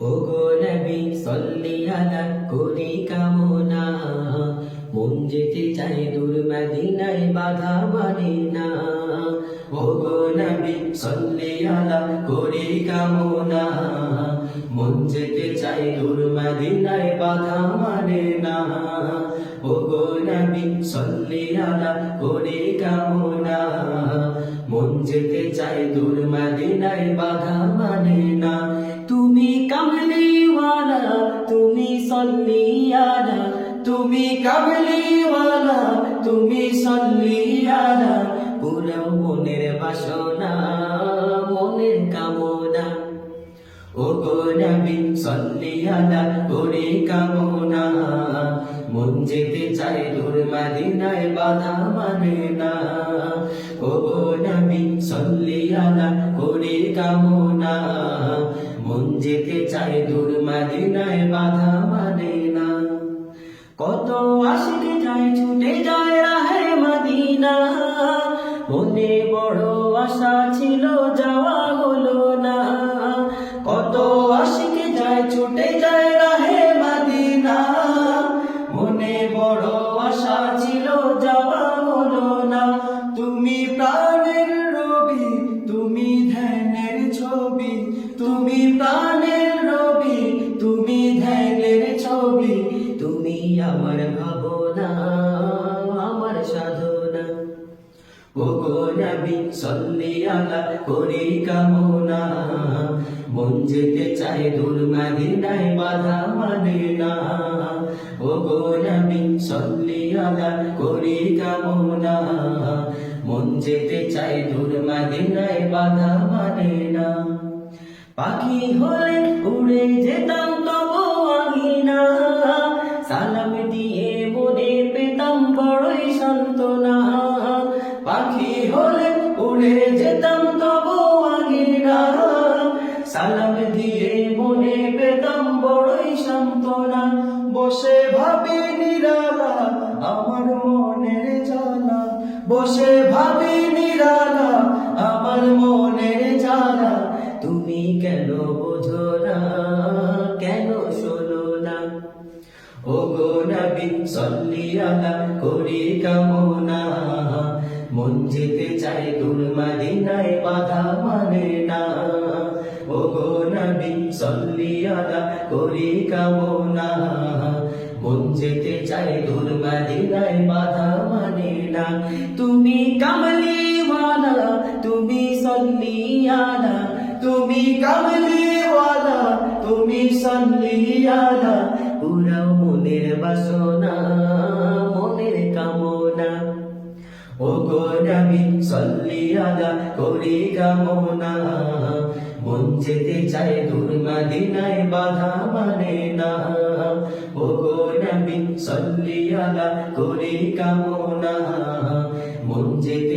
ও গো নবী, সল্লি আলা করি কামনা। মন যেতে চাই দূর মদিনায়, বাধা মানে না। ও গো নবী, সল্লি আলা করি কামনা। মন যেতে চাই দূর মদিনায়, বাধা মানে না। ও গো নবী, সল্লি আলা করি কামনা। মন যেতে চাই দূর মদিনায়, বাধা মানে না। সল্লিয়ালা তুমি কাবলিওয়ালা তুমি সল্লিয়ালা পুরো মনের বাসনা ও গো নবী সল্লিয়ালা কামনা। মন যেতে চাই দূর মদিনায়, বাধা মানে না। ও গো নবী সল্লিয়ালা করে কামনা। মন যেতে চাই দূর মদিনায়, বাধা মানে না। কত আশিক আমার ভাবনা আমার সাধনা। ও গো নবী, সল্লি আলা করি কামনা। মন যেতে চাই দূর বাধা মানে না। ও গো নবী, সল্লি আলা করি কামনা। মন যেতে চাই দূর বাধা মানে না। পাখি হলে উড়ে যেতাম না সালাম দিয়ে মনে পেতাম বড়ই সান্ত্বনা। পাখি হলে উড়ে যেতাম তবু না সালাম দিয়ে মনে পেতাম বড়ই সান্ত্বনা। বসে ভাবি নিরালা, আমার মনের জানা। বসে ভাবি সল্লি আলা করি কামনা। মন যেতে চাই দূর মদিনায় বাধা মানে না। ও গো নবী, সল্লি আলা করি কামনা। মন যেতে চাই দূর মদিনায় বাধা মানে না। তুমি কামলিওয়ালা, তুমি সল্লিয়ালা তুমি কামলিওয়ালা, তুমি সল্লিয়ালা পুরা মনের বাসনা, মনের কামনা। ও গো নবী সল্লিয়ালা করি কামনা। মন যেতে চাই দূর মদিনায়, বাধা মানে না। ও গো নবী সল্লিয়ালা করি কামনা। মন যেতে